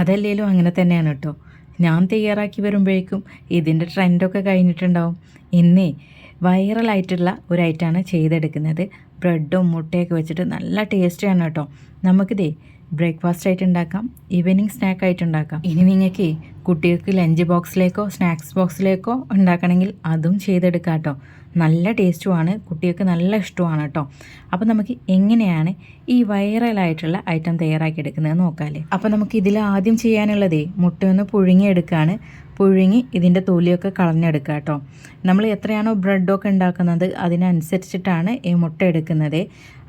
അതല്ലേലും അങ്ങനെ തന്നെയാണ് കേട്ടോ ഞാൻ തയ്യാറാക്കി വരുമ്പോഴേക്കും ഇതിന്റെ ട്രെൻഡൊക്കെ കഴിഞ്ഞിട്ടുണ്ടാവും. ഇന്നേ വൈറലായിട്ടുള്ള ഒരു ഐറ്റമാണ് ചെയ്തെടുക്കുന്നത്. ബ്രെഡും മുട്ടയൊക്കെ വെച്ചിട്ട് നല്ല ടേസ്റ്റിയാണ് കേട്ടോ നമുക്കിതേ ബ്രേക്ക്ഫാസ്റ്റ് ആയിട്ട് ഉണ്ടാക്കാം ഈവനിങ് സ്നാക്ക് ആയിട്ട് ഉണ്ടാക്കാം. ഇനി നിങ്ങൾക്ക് കുട്ടികൾക്ക് ലഞ്ച് ബോക്സിലേക്കോ സ്നാക്സ് ബോക്സിലേക്കോ ഉണ്ടാക്കണമെങ്കിൽ അതും ചെയ്തെടുക്കാം കേട്ടോ. നല്ല ടേസ്റ്റുമാണ് കുട്ടികൾക്ക് നല്ല ഇഷ്ടമാണ് കേട്ടോ. അപ്പോൾ നമുക്ക് എങ്ങനെയാണ് ഈ വൈറലായിട്ടുള്ള ഐറ്റം തയ്യാറാക്കിയെടുക്കുന്നത് നോക്കാമല്ലേ അപ്പോൾ നമുക്ക് ഇതിൽ ആദ്യം ചെയ്യാനുള്ളതേ മുട്ടയൊന്ന് പുഴുങ്ങിയെടുക്കുകയാണ് പുഴുങ്ങി ഇതിന്റെ തൊലിയൊക്കെ കളഞ്ഞെടുക്കുക കേട്ടോ. നമ്മൾ എത്രയാണോ ബ്രെഡൊക്കെ ഉണ്ടാക്കുന്നത് അതിനനുസരിച്ചിട്ടാണ് ഈ മുട്ട എടുക്കുന്നത്.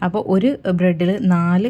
അപ്പോൾ ഒരു ബ്രെഡിൽ നാല്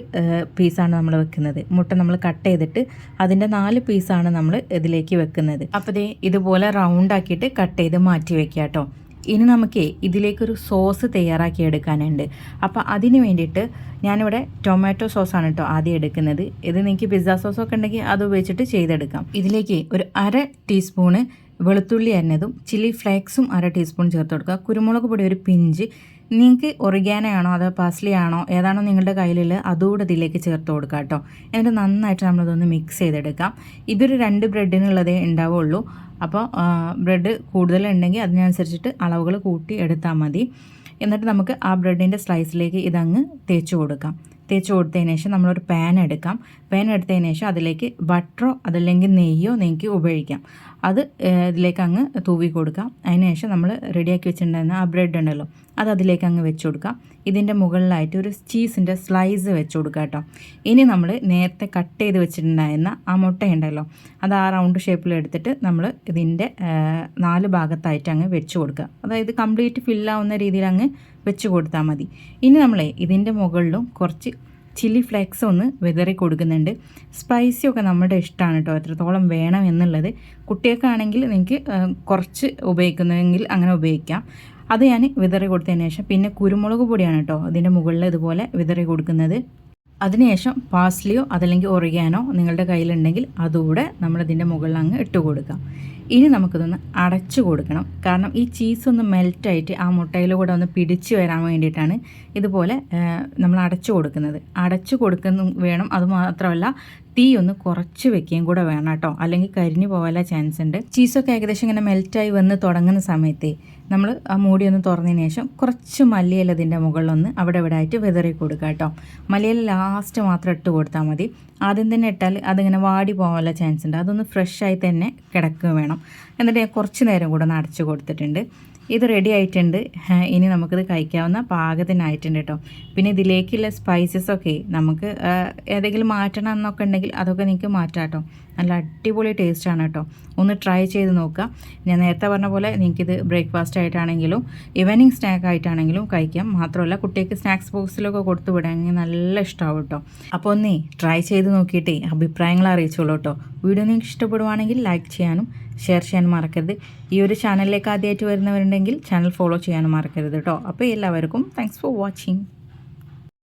പീസാണ് നമ്മൾ വെക്കുന്നത്. മുട്ട നമ്മൾ കട്ട് ചെയ്തിട്ട് അതിന്റെ നാല് പീസാണ് നമ്മൾ ഇതിലേക്ക് വെക്കുന്നത്. അപ്പോൾ ദേ ഇതുപോലെ റൗണ്ട് ആക്കിയിട്ട് കട്ട് ചെയ്ത് മാറ്റി വെക്കുക കേട്ടോ ഇനി നമുക്ക് ഇതിലേക്കൊരു സോസ് തയ്യാറാക്കി എടുക്കാനുണ്ട്. അപ്പോൾ അതിന് വേണ്ടിയിട്ട് ഞാനിവിടെ ടൊമാറ്റോ ആണ് കേട്ടോ ആദ്യം എടുക്കുന്നത്. ഇത് നിങ്ങൾക്ക് പിസ്സ ഒക്കെ ഉണ്ടെങ്കിൽ അത് ഉപയോഗിച്ചിട്ട് ചെയ്തെടുക്കാം. ഇതിലേക്ക് ഒരു അര ടീസ്പൂണ് വെളുത്തുള്ളി അരിഞ്ഞതും ചില്ലി ഫ്ലേക്സും അര ടീസ്പൂൺ ചേർത്ത് കൊടുക്കുക. കുരുമുളക് പൊടി ഒരു പിഞ്ച്. നിങ്ങൾക്ക് ഒറിഗാനയാണോ അതോ പാസ്ലി ആണോ ഏതാണോ നിങ്ങളുടെ കയ്യിലുള്ള അതുകൂടെ ഇതിലേക്ക് ചേർത്ത് കൊടുക്കുക കേട്ടോ. എന്നിട്ട് നന്നായിട്ട് നമ്മളിതൊന്ന് മിക്സ് ചെയ്തെടുക്കാം. ഇതൊരു രണ്ട് ബ്രെഡിനുള്ളതേ ഉണ്ടാവുള്ളൂ. അപ്പോൾ ബ്രെഡ് കൂടുതലുണ്ടെങ്കിൽ അതിനനുസരിച്ചിട്ട് അളവുകൾ കൂട്ടി എടുത്താൽ മതി. എന്നിട്ട് നമുക്ക് ആ ബ്രെഡിന്റെ സ്ലൈസിലേക്ക് ഇതങ്ങ് തേച്ച് കൊടുക്കാം. തേച്ച് കൊടുത്തതിന് ശേഷം നമ്മളൊരു പാൻ എടുക്കാം. പാൻ എടുത്തതിന് ശേഷം അതിലേക്ക് ബട്ടറോ അതല്ലെങ്കിൽ നെയ്യോ നിങ്ങൾക്ക് ഉപയോഗിക്കാം. അത് ഇതിലേക്ക് അങ്ങ് തൂവി കൊടുക്കാം. അതിന് ശേഷം നമ്മൾ റെഡിയാക്കി വെച്ചിട്ടുണ്ടായിരുന്ന ആ ബ്രെഡ് ഉണ്ടല്ലോ അത് അതിലേക്ക് അങ്ങ് വെച്ച് കൊടുക്കാം. ഇതിന്റെ മുകളിലായിട്ട് ഒരു ചീസിന്റെ സ്ലൈസ് വെച്ച് കൊടുക്കുക കേട്ടോ. ഇനി നമ്മൾ നേരത്തെ കട്ട് ചെയ്ത് വെച്ചിട്ടുണ്ടായിരുന്ന ആ മുട്ടയുണ്ടല്ലോ അത് ആ റൗണ്ട് ഷേപ്പിൽ എടുത്തിട്ട് നമ്മൾ ഇതിന്റെ നാല് ഭാഗത്തായിട്ട് അങ്ങ് വെച്ച് കൊടുക്കുക. അതായത് കംപ്ലീറ്റ് ഫില്ലാവുന്ന രീതിയിൽ അങ്ങ് വെച്ച് കൊടുത്താൽ മതി. ഇനി നമ്മളെ ഇതിന്റെ മുകളിലും കുറച്ച് ചില്ലി ഫ്ലേക്സ് ഒന്ന് വിതറി കൊടുക്കുന്നുണ്ട്. സ്പൈസി ഒക്കെ നമ്മുടെ ഇഷ്ടമാണ് കേട്ടോ. എത്രത്തോളം വേണം എന്നുള്ളത്. കുട്ടികൾക്കാണെങ്കിൽ നിങ്ങൾക്ക് കുറച്ച് ഉപയോഗിക്കുന്നതെങ്കിൽ അങ്ങനെ ഉപയോഗിക്കാം. അത് ഞാൻ വിതറി കൊടുത്തതിന് ശേഷം പിന്നെ കുരുമുളക് പൊടിയാണ് കേട്ടോ അതിന്റെ മുകളിൽ ഇതുപോലെ വിതറി കൊടുക്കുന്നത്. അതിനുശേഷം പാസ്ലിയോ അതല്ലെങ്കിൽ ഒറിയാനോ നിങ്ങളുടെ കയ്യിലുണ്ടെങ്കിൽ അതുകൂടെ നമ്മളിതിന്റെ മുകളിൽ അങ്ങ് ഇട്ട് കൊടുക്കാം. ഇനി നമുക്കിതൊന്ന് അടച്ചു കൊടുക്കണം. കാരണം ഈ ചീസ് ഒന്ന് മെൽറ്റായിട്ട് ആ മുട്ടയിൽ കൂടെ ഒന്ന് പിടിച്ചു വരാൻ വേണ്ടിയിട്ടാണ് ഇതുപോലെ നമ്മൾ അടച്ചു കൊടുക്കുന്നത്. അടച്ചു കൊടുക്കുന്ന വേണം അതുമാത്രമല്ല തീ ഒന്ന് കുറച്ച് വെക്കുകയും കൂടെ വേണം കേട്ടോ. അല്ലെങ്കിൽ കരിഞ്ഞു പോകാനുള്ള ചാൻസ് ഉണ്ട്. ചീസൊക്കെ ഏകദേശം ഇങ്ങനെ മെൽറ്റായി വന്ന് തുടങ്ങുന്ന സമയത്തെ നമ്മൾ ആ മൂടി ഒന്ന് തുറന്നതിന് ശേഷം കുറച്ച് മല്ലിയില ഇതിന്റെ മുകളിലൊന്ന് അവിടെ ഇവിടെ ആയിട്ട് വിതറി കൊടുക്കുക കേട്ടോ. മല്ലിയില ലാസ്റ്റ് മാത്രം ഇട്ട് കൊടുത്താൽ മതി. ആദ്യം തന്നെ ഇട്ടാൽ അതിങ്ങനെ വാടി പോകാനുള്ള ചാൻസ് ഉണ്ട്. അതൊന്ന് ആയി തന്നെ കിടക്കുക വേണം. എന്നിട്ട് ഞാൻ കുറച്ച് നേരം കൂടെ ഒന്ന് അടച്ചു കൊടുത്തിട്ടുണ്ട്. ഇത് റെഡി ആയിട്ടുണ്ട്. ഇനി നമുക്കിത് കഴിക്കാവുന്ന പാകത്തിനായിട്ടുണ്ട് കേട്ടോ. പിന്നെ ഇതിലേക്കുള്ള സ്പൈസസ് ഒക്കെ നമുക്ക് ഏതെങ്കിലും മാറ്റണം എന്നൊക്കെ ഉണ്ടെങ്കിൽ അതൊക്കെ നിങ്ങൾക്ക് മാറ്റാം കേട്ടോ. നല്ല അടിപൊളി ടേസ്റ്റാണ് കേട്ടോ. ഒന്ന് ട്രൈ ചെയ്ത് നോക്കുക. ഞാൻ നേരത്തെ പറഞ്ഞ പോലെ നിങ്ങൾക്കിത് ബ്രേക്ക്ഫാസ്റ്റ് ആയിട്ടാണെങ്കിലും ഈവനിങ് സ്നാക്ക് ആയിട്ടാണെങ്കിലും കഴിക്കാം. മാത്രമല്ല കുട്ടിക്ക് സ്നാക്സ് ബോക്സിലൊക്കെ കൊടുത്തു വിടാമെങ്കിൽ നല്ല ഇഷ്ടമാവും കേട്ടോ. അപ്പോൾ ഒന്നേ ട്രൈ ചെയ്ത് നോക്കിയിട്ടേ അഭിപ്രായങ്ങൾ അറിയിച്ചോളൂ കേട്ടോ. വീഡിയോ നിങ്ങൾക്ക് ഇഷ്ടപ്പെടുവാണെങ്കിൽ ലൈക്ക് ചെയ്യാനും ഷെയർ ചെയ്യാനും മറക്കരുത്. ഈ ഒരു ചാനലിലേക്ക് ആദ്യമായിട്ട് വരുന്നവരുണ്ടെങ്കിൽ ചാനൽ ഫോളോ ചെയ്യാനും മറക്കരുത് കേട്ടോ. അപ്പോൾ എല്ലാവർക്കും താങ്ക്സ് ഫോർ വാച്ചിങ്